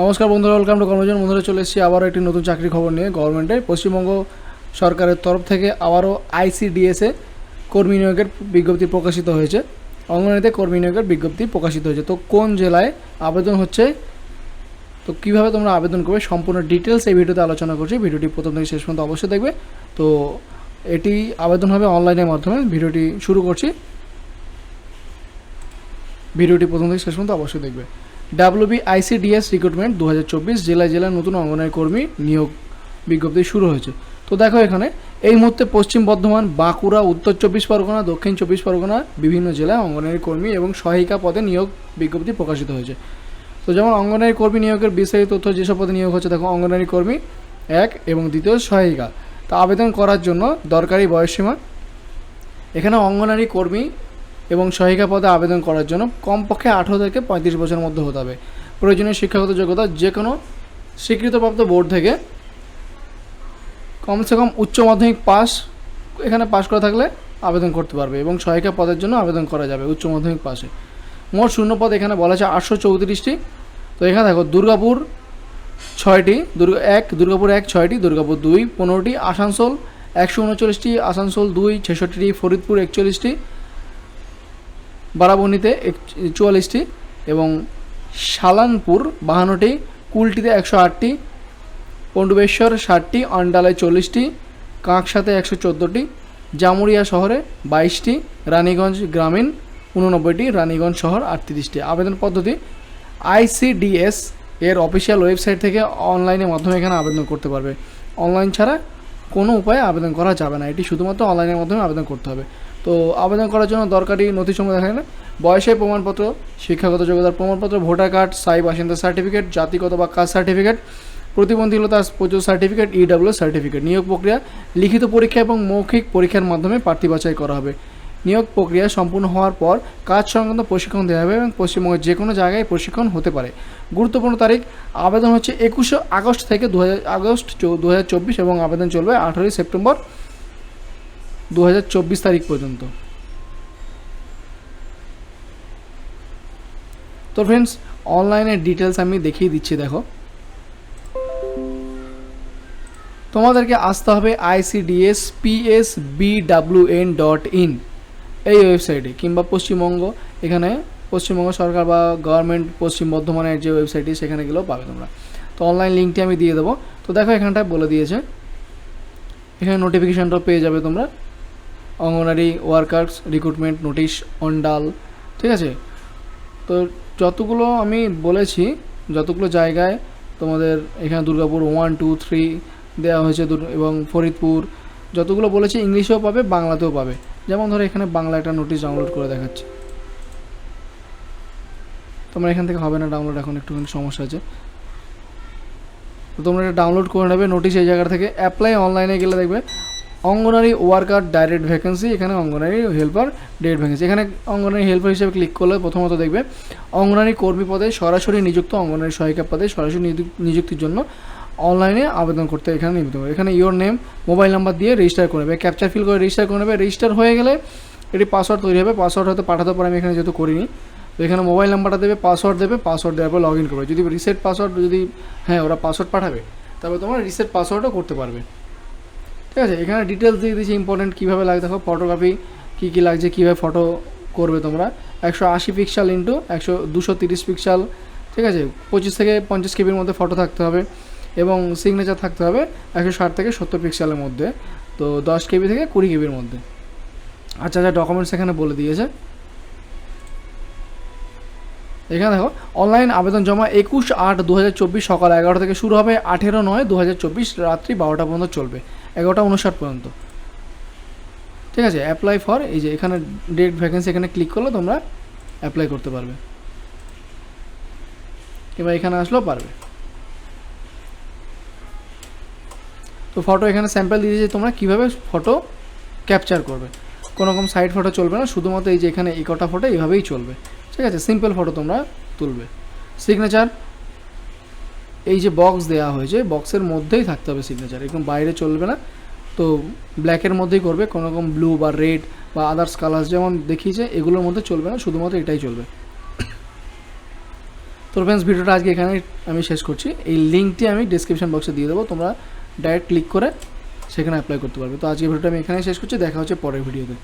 নমস্কার বন্ধুরা welcome to কর্মজন বন্ধুরা, চলে এসেছি আবারও একটি নতুন চাকরি খবর নিয়ে গভর্নমেন্টের। পশ্চিমবঙ্গ সরকারের তরফ থেকে আবারও আইসিডিএসে কর্মী নিয়োগের বিজ্ঞপ্তি প্রকাশিত হয়েছে। অঙ্গনারীতে কর্মী নিয়োগের বিজ্ঞপ্তি প্রকাশিত হয়েছে। তো কোন জেলায় আবেদন হচ্ছে? তো কীভাবে তোমরা আবেদন করবে? সম্পূর্ণ ডিটেলস এই ভিডিওতে আলোচনা করছি। ভিডিওটি প্রথম থেকে শেষ পর্যন্ত অবশ্যই দেখবে। তো এটি আবেদন হবে অনলাইনের মাধ্যমে। ভিডিওটি শুরু করছি। ভিডিওটি প্রথম থেকে শেষ পর্যন্ত অবশ্যই দেখবে। ডাব্লিউবি আইসিডিএস রিক্রুটমেন্ট দু হাজার চব্বিশ জেলায় জেলায় নতুন অঙ্গনওয়াড়ি কর্মী নিয়োগ বিজ্ঞপ্তি শুরু হয়েছে। তো দেখো এখানে, এই মুহূর্তে পশ্চিম বর্ধমান, বাঁকুড়া, উত্তর চব্বিশ পরগনা, দক্ষিণ চব্বিশ পরগনা বিভিন্ন জেলায় অঙ্গনওয়াড়ি কর্মী এবং সহায়িকা পদে নিয়োগ বিজ্ঞপ্তি প্রকাশিত হয়েছে। তো যেমন অঙ্গনওয়াড়ি কর্মী নিয়োগের বিস্তারিত তথ্য যেসব পদে নিয়োগ হচ্ছে, দেখো অঙ্গনওয়াড়ি কর্মী এক এবং দ্বিতীয় সহায়িকা। তা আবেদন করার জন্য দরকারি বয়সসীমা। এখানে অঙ্গনওয়াড়ি কর্মী এবং সহায়িকা পদে আবেদন করার জন্য কমপক্ষে আঠারো থেকে পঁয়ত্রিশ বছরের মধ্যে হতে হবে। প্রয়োজনীয় শিক্ষাগত যোগ্যতা যে কোনো স্বীকৃতপ্রাপ্ত বোর্ড থেকে কমসে কম উচ্চ মাধ্যমিক পাস এখানে পাস করা থাকলে আবেদন করতে পারবে এবং সহায়িকা পদের জন্য আবেদন করা যাবে উচ্চ মাধ্যমিক পাশে। মোট শূন্য পদ এখানে বলা আছে আটশো চৌত্রিশটি। তো এখানে দেখো, দুর্গাপুর ছয়টি, দুর্গা এক, দুর্গাপুর এক ছয়টি, দুর্গাপুর দুই পনেরোটি, আসানসোল একশো উনচল্লিশটি, আসানসোল দুই, ছেষট্টিটি, ফরিদপুর একচল্লিশটি বারাবণীতে চুয়াল্লিশটি এবং সালানপুর বাহান্নটি, কুলটিতে একশো আটটি, পণ্ডবেশ্বর ষাটটি অন্ডালায় চল্লিশটি, কাঁকসাতে একশো চোদ্দোটি জামুরিয়া শহরে বাইশটি, রানীগঞ্জ গ্রামীণ উননব্বইটি, রানীগঞ্জ শহর আটত্রিশটি। আবেদন পদ্ধতি আইসিডিএস এর অফিসিয়াল ওয়েবসাইট থেকে অনলাইনের মাধ্যমে এখানে আবেদন করতে পারবে। অনলাইন ছাড়া কোনো উপায়ে আবেদন করা যাবে না। এটি শুধুমাত্র অনলাইনের মাধ্যমে আবেদন করতে হবে। তো আবেদন করার জন্য দরকারি নথি নথিসমূহ দেখা গেলে। বয়সের প্রমাণপত্র, শিক্ষাগত যোগ্যতার প্রমাণপত্র, ভোটার কার্ড, স্থায়ী বাসিন্দা সার্টিফিকেট, জাতিগত বা কাস্ট সার্টিফিকেট, প্রতিবন্ধীলতা, প্রচুর সার্টিফিকেট ইডাব্লিউ সার্টিফিকেট। নিয়োগ প্রক্রিয়া, লিখিত পরীক্ষা এবং মৌখিক পরীক্ষার মাধ্যমে প্রার্থী বাছাই করা হবে। নিয়োগ প্রক্রিয়া সম্পূর্ণ হওয়ার পর কাজ সংক্রান্ত প্রশিক্ষণ দেওয়া হবে এবং পশ্চিমবঙ্গের যে কোনো জায়গায় প্রশিক্ষণ হতে পারে। গুরুত্বপূর্ণ তারিখ আবেদন হচ্ছে একুশে আগস্ট থেকে দু আগস্ট দু চব্বিশ এবং আবেদন চলবে আঠারোই সেপ্টেম্বর দু চব্বিশ তারিখ পর্যন্ত। তো ফ্রেন্ডস অনলাইনের ডিটেলস আমি দেখিয়ে দিচ্ছি, দেখো। তোমাদেরকে আসতে হবে ICDS PS BWN dot in এই ওয়েবসাইটে কিংবা পশ্চিমবঙ্গ, এখানে পশ্চিমবঙ্গ সরকার বা গভর্নমেন্ট পশ্চিম বর্ধমানের যে ওয়েবসাইটটি সেখানে গেলেও পাবে তোমরা। তো অনলাইন লিঙ্কটি আমি দিয়ে দেবো। তো দেখো এখানটায় বলে দিয়েছে। এখানে নোটিফিকেশানটাও পেয়ে যাবে তোমরা। Anganwadi workers recruitment notice Andal ঠিক আছে? তো যতগুলো আমি বলেছি, যতগুলো জায়গায় তোমাদের এখানে দুর্গাপুর ওয়ান টু থ্রি দেওয়া হয়েছে এবং ফরিদপুর, যতগুলো বলেছি, ইংলিশেও পাবে, বাংলাতেও পাবে। যেমন ধরো এখানে বাংলা একটা নোটিশ ডাউনলোড করে দেখাচ্ছি। তোমরা এখান থেকে হবে না ডাউনলোড এখন একটুখানি সমস্যা আছে। তো তোমরা এটা ডাউনলোড করে নেবে নোটিশ এই জায়গা থেকে। অ্যাপ্লাই অনলাইনে গেলে দেখবে, অঙ্গনারী ওয়ার্কার ডাইরেক্ট ভ্যাকেন্সি এখানে অঙ্গনারী হেল্পার ডাইরেক্ট ভ্যাকেন্সি এখানে অঙ্গনারী হেল্পার হিসেবে ক্লিক করলে প্রথমত দেখবে, অঙ্গনারী কর্মী পদে সরাসরি নিযুক্ত অঙ্গনারী সহায়িকা পদে সরাসরি নিযুক্তির জন্য অনলাইনে আবেদন করতে এখানে হবে। এখানে ইওর নেম মোবাইল নাম্বার দিয়ে রেজিস্টার করে নেবে। ক্যাপচার ফিল করে রেজিস্টার করে নেবে। রেজিস্টার হয়ে গেলে এটি পাসওয়ার্ড তৈরি হবে। পাসওয়ার্ড হয়তো পাঠাতে পারে আমি এখানে যেহেতু করিনি তো এখানে মোবাইল নাম্বারটা দেবে পাসওয়ার্ড দেবে পাসওয়ার্ড দেওয়ার পর লগ ইন করবে। যদি রিসেট পাসওয়ার্ড যদি হ্যাঁ ওরা পাসওয়ার্ড পাঠাবে তবে তোমার রিসেট পাসওয়ার্ডও করতে পারবে। ঠিক আছে? এখানে ডিটেলস দিয়ে দিয়েছি ইম্পর্টেন্ট কীভাবে লাগে, দেখো ফটোগ্রাফি কী কী লাগছে, কীভাবে ফটো করবে তোমরা। একশো আশি পিক্সেল ইন্টু একশো দুশো তিরিশ পিক্সেল ঠিক আছে? পঁচিশ থেকে পঞ্চাশ কেবির মধ্যে ফটো থাকতে হবে এবং সিগনেচার থাকতে হবে একশো ষাট থেকে সত্তর পিক্সেলের মধ্যে। তো দশ কেবি থেকে কুড়ি কেবির মধ্যে। আচ্ছা আচ্ছা ডকুমেন্টস এখানে বলে দিয়েছে এখানে দেখো অনলাইন আবেদন জমা একুশ আট দু সকাল এগারো থেকে শুরু হবে আঠেরো নয় দু রাত্রি বারোটা পর্যন্ত চলবে। এগারোটা উনষাট পর্যন্ত। ঠিক আছে অ্যাপ্লাই ফর এই যে এখানে ডেট ভ্যাকেন্সি এখানে ক্লিক করলে তোমরা অ্যাপ্লাই করতে পারবে। এবার এখানে আসলেও পারবে। তো ফটো এখানে স্যাম্পল দিয়ে দিয়েছে তোমরা কীভাবে ফটো ক্যাপচার করবে। কোনো রকম সাইড ফটো চলবে না, শুধুমাত্র এই যে এখানে এই কটা ফটো এইভাবেই চলবে। ঠিক আছে সিম্পল ফটো তোমরা তুলবে। সিগনেচার এই যে বক্স দেওয়া হয়েছে বক্সের মধ্যেই থাকতে হবে সিগনেচার একদম বাইরে চলবে না। তো ব্ল্যাকের মধ্যেই করবে, কোনো রকম ব্লু বা রেড বা আদার্স কালার যেমন দেখিয়েছে, এগুলোর মধ্যে চলবে না, শুধুমাত্র এটাই চলবে। তো ফ্রেন্ডস ভিডিওটা আজকে এখানে আমি শেষ করছি। এই লিঙ্কটি আমি ডিসক্রিপশন বক্সে দিয়ে দেবো, তোমরা ডাইরেক্ট ক্লিক করে সেখানে অ্যাপ্লাই করতে পারবে। তো আজকে ভিডিওটা আমি এখানে শেষ করছি, দেখা হচ্ছে পরের ভিডিওতে।